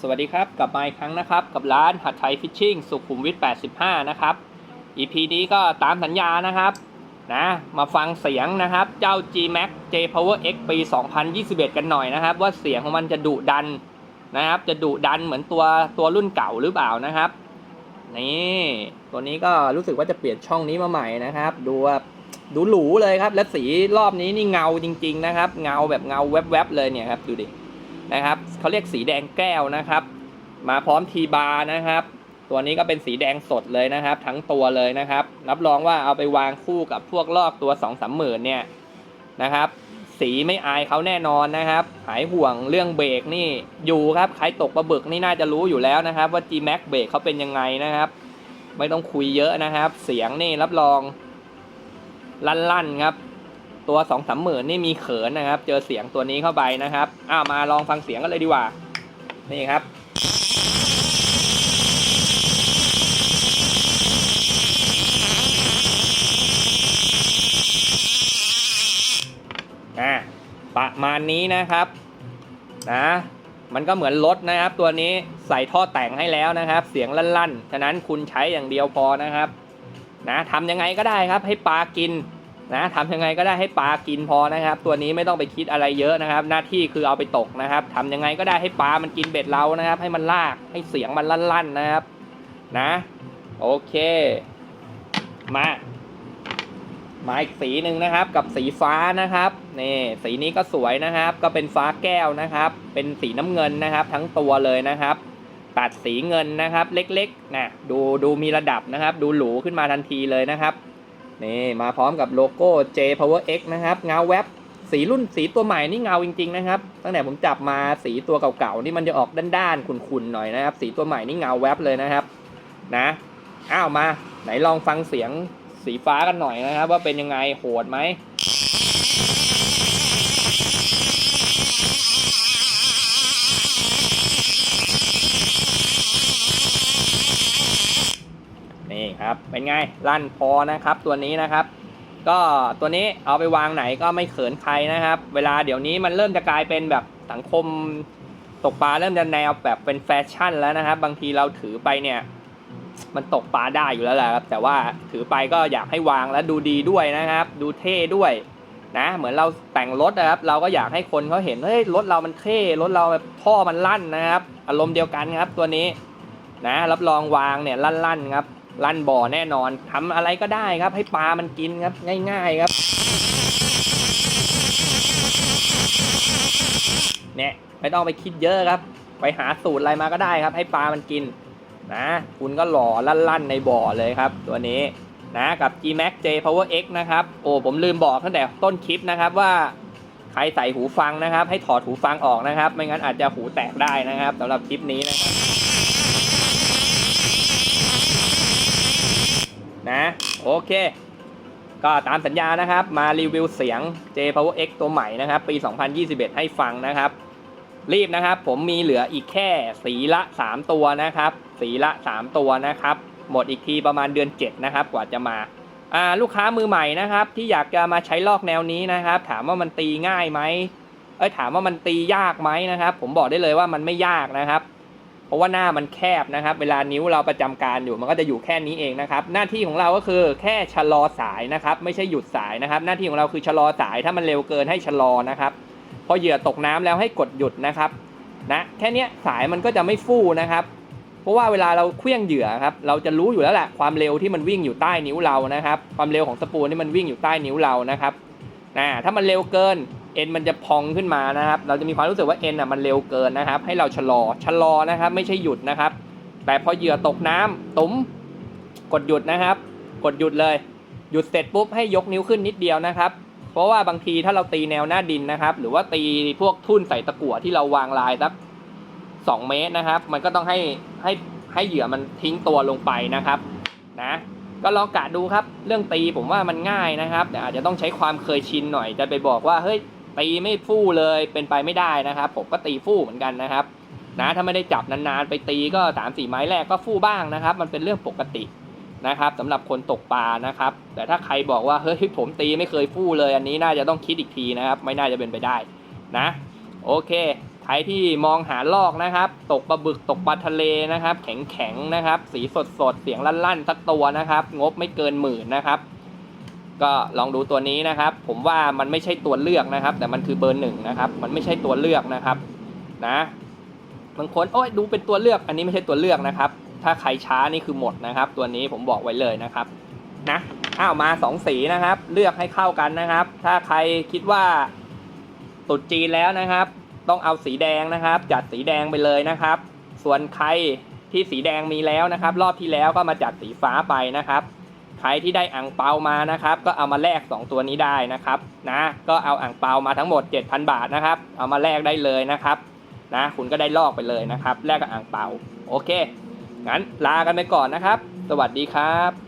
สวัสดีครับกลับมาอีกครั้งนะครับ กับร้านหัดไทยฟิชชิ่งสุขุมวิท 85 นะครับ EP นี้ก็ตามสัญญานะครับนะมาฟังเสียงนะครับเจ้า G Max J Power X ปี 2021 กันหน่อยนะครับ ว่าเสียงของมันจะดุดันนะครับ จะดุดันเหมือนตัวตัวรุ่นเก่าหรือเปล่านะครับ นี่ตัวนี้ก็รู้สึกว่าจะเปลี่ยนช่องนี้มาใหม่นะครับ ดูว่าดูหรูเลยครับ และสีรอบนี้นี่เงาจริง ๆ นะครับ เงาแบบเงาแวบๆเลยเนี่ยครับดูดิ นะครับเขาเรียกสีแดงแก้วนะครับ มาพร้อมทีบาร์นะครับ ตัวนี้ก็เป็นสีแดงสดเลยนะครับ ทั้งตัวเลยนะครับ รับรองว่าเอาไปวางคู่กับพวกลอกตัว2องสามหมื่นเนี่ยนะครับสีไม่อายเขาแน่นอนนะครับ หายห่วงเรื่องเบรกนี่อยู่ครับ ใครตกปลาบึกนี่น่าจะรู้อยู่แล้วนะครับ ว่า G Max เบรกเขาเป็นยังไงนะครับ ไม่ต้องคุยเยอะนะครับ เสียงนี่รับรอง ลั่นๆครับ ตัวสองสามหมื่นนี่มีเขินนะครับ เจอเสียงตัวนี้เข้าไปนะครับอ้าวมาลองฟังเสียงกันเลยดีกว่า นี่ครับอะประมาณนี้นะครับนะมันก็เหมือนรถนะครับ ตัวนี้ใส่ท่อแต่งให้แล้วนะครับ เสียงลั่นๆ ฉะนั้นคุณใช้อย่างเดียวพอนะครับนะทำยังไงก็ได้ครับให้ปลากิน นะทำยังไงก็ได้ให้ปลากินพอนะครับ ตัวนี้ไม่ต้องไปคิดอะไรเยอะนะครับ หน้าที่คือเอาไปตกนะครับทำยังไงก็ได้ให้ปลามันกินเบ็ดเรานะครับ ให้มันลากให้เสียงมันลั่นๆนะครับ นะ โอเค มามาอีกสีหนึ่งนะครับกับสีฟ้านะครับนี่สีนี้ก็สวยนะครับ ก็เป็นฟ้าแก้วนะครับ เป็นสีน้ำเงินนะครับ ทั้งตัวเลยนะครับตัดสีเงินนะครับ เล็กๆนะดูดูมีระดับนะครับ ดูหรูขึ้นมาทันทีเลยนะครับ นี่มาพร้อมกับโลโก้ J Power X นะครับเงาแวบสีรุ่นสีตัวใหม่นี่เงาจริง ๆ นะครับ ตั้งแต่ผมจับมาสีตัวเก่าๆนี่มันจะออกด้านๆขุ่นๆหน่อยนะครับ สีตัวใหม่นี่เงาแวบเลยนะครับ นะอ้าวมา ไหนลองฟังเสียงสีฟ้ากันหน่อยนะครับ ว่าเป็นยังไงโหดไหม ครับเป็นไงลั่นพอนะครับตัวนี้นะครับ ก็ตัวนี้เอาไปวางไหนก็ไม่เขินใครนะครับ เวลาเดี๋ยวนี้มันเริ่มจะกลายเป็นแบบสังคมตกปลาเริ่มจะแนวแบบเป็นแฟชั่นแล้วนะครับ บางทีเราถือไปเนี่ยมันตกปลาได้อยู่แล้วแหละครับแต่ว่าถือไปก็อยากให้วางแล้วดูดีด้วยนะครับ ดูเท่ด้วยนะเหมือนเราแต่งรถนะครับ เราก็อยากให้คนเขาเห็นเฮ้ยรถเรามันเท่รถเราแบบท่อมันลั่นนะครับ อารมณ์เดียวกันครับตัวนี้นะรับรองวางเนี่ยลั่นๆครับ ลั่นบ่อแน่นอนทำอะไรก็ได้ครับ ให้ปลามันกินครับ ง่ายๆครับเนี่ยไม่ต้องไปคิดเยอะครับ ไปหาสูตรอะไรมาก็ได้ครับ ให้ปลามันกินนะ คุณก็หล่อลั่นๆในบ่อเลยครับ ตัวนี้นะกับ G Max J Power X นะครับ โอ้ผมลืมบอกตั้งแต่ต้นคลิปนะครับว่าใครใส่หูฟังนะครับ ให้ถอดหูฟังออกนะครับ ไม่งั้นอาจจะหูแตกได้นะครับสำหรับคลิปนี้นะครับ นะโอเค ก็ตามสัญญานะครับ มารีวิวเสียง J Power X ตัวใหม่นะครับ ปี 2021 ให้ฟังนะครับ รีบนะครับ ผมมีเหลืออีกแค่สีละ 3 ตัวนะครับ สีละ 3 ตัวนะครับ หมดอีกทีประมาณเดือน 7 นะครับ กว่าจะมาอ่าลูกค้ามือใหม่นะครับ ที่อยากจะมาใช้ลอกแนวนี้นะครับ ถามว่ามันตีง่ายไหมเอ้ยถามว่ามันตียากไหมนะครับ ผมบอกได้เลยว่ามันไม่ยากนะครับ เพราะว่าหน้ามันแคบนะครับ เวลานิ้วเราประจำการอยู่มันก็จะอยู่แค่นี้เองนะครับ หน้าที่ของเราก็คือแค่ชะลอสายนะครับ ไม่ใช่หยุดสายนะครับ หน้าที่ของเราคือชะลอสายถ้ามันเร็วเกินให้ชะลอนะครับ พอเหยื่อตกน้ำแล้วให้กดหยุดนะครับนะแค่นี้สายมันก็จะไม่ฟู่นะครับ เพราะว่าเวลาเราเคลื่องเหยื่อครับเราจะรู้อยู่แล้วแหละความเร็วที่มันวิ่งอยู่ใต้นิ้วเรานะครับ ความเร็วของสปูนที่มันวิ่งอยู่ใต้นิ้วเรานะครับนะถ้ามันเร็วเกิน เอ็นมันจะพองขึ้นมานะครับ เราจะมีความรู้สึกว่าเอ็นอะมันเร็วเกินนะครับ ให้เราชะลอชะลอนะครับ ไม่ใช่หยุดนะครับ แต่พอเหยื่อตกน้ำตุ้มกดหยุดนะครับ กดหยุดเลย หยุดเสร็จปุ๊บให้ยกนิ้วขึ้นนิดเดียวนะครับ เพราะว่าบางทีถ้าเราตีแนวหน้าดินนะครับ หรือว่าตีพวกทุ่นใส่ตะกั่วที่เราวางลายสักสองเมตรนะครับ มันก็ต้องให้ให้ให้เหยื่อมันทิ้งตัวลงไปนะครับนะก็ลองกะดูครับ เรื่องตีผมว่ามันง่ายนะครับ แต่อาจจะต้องใช้ความเคยชินหน่อยจะไปบอกว่าเฮ้ย ตีไม่ฟู่เลยเป็นไปไม่ได้นะครับ ผมก็ตีฟู่เหมือนกันนะครับนะถ้าไม่ได้จับนานๆ ไปตีก็สามสี่ไม้แรกก็ฟู่บ้างนะครับ มันเป็นเรื่องปกตินะครับสำหรับคนตกปลานะครับ แต่ถ้าใครบอกว่าเฮ้ยผมตีไม่เคยฟู่เลย อันนี้น่าจะต้องคิดอีกทีนะครับ ไม่น่าจะเป็นไปได้นะ โอเคใครที่มองหาลอกนะครับ ตกปลาบึกตกปลาทะเลนะครับ แข็งแข็งๆนะครับ สีสดสดๆเสียงลั่นๆสักตัวนะครับ งบไม่เกินหมื่นนะครับ ก็ลองดูตัวนี้นะครับ ผมว่ามันไม่ใช่ตัวเลือกนะครับ แต่มันคือเบอร์หนึ่งนะครับ มันไม่ใช่ตัวเลือกนะครับนะบางคนโอ้ยดูเป็นตัวเลือกอันนี้ไม่ใช่ตัวเลือกนะครับ ถ้าใครช้านี่คือหมดนะครับ ตัวนี้ผมบอกไว้เลยนะครับนะอ้าวมาสองสีนะครับ เลือกให้เข้ากันนะครับ ถ้าใครคิดว่าตุดจีนแล้วนะครับ ต้องเอาสีแดงนะครับ จัดสีแดงไปเลยนะครับ ส่วนใครที่สีแดงมีแล้วนะครับ รอบที่แล้วก็มาจัดสีฟ้าไปนะครับ รที่ได้อ่างเปามานะครับ ก็เอามาแลก2 ตัวนี้ได้นะครับนะก็เอาอ่างเปามาทั้งหมด 7,000 บาทนะครับ เอามาแลกได้เลยนะครับนะคุณก็ได้ลอกไปเลยนะครับ แลกกับอ่างเปาโอเคงั้นลากันไปก่อนนะครับ สวัสดีครับ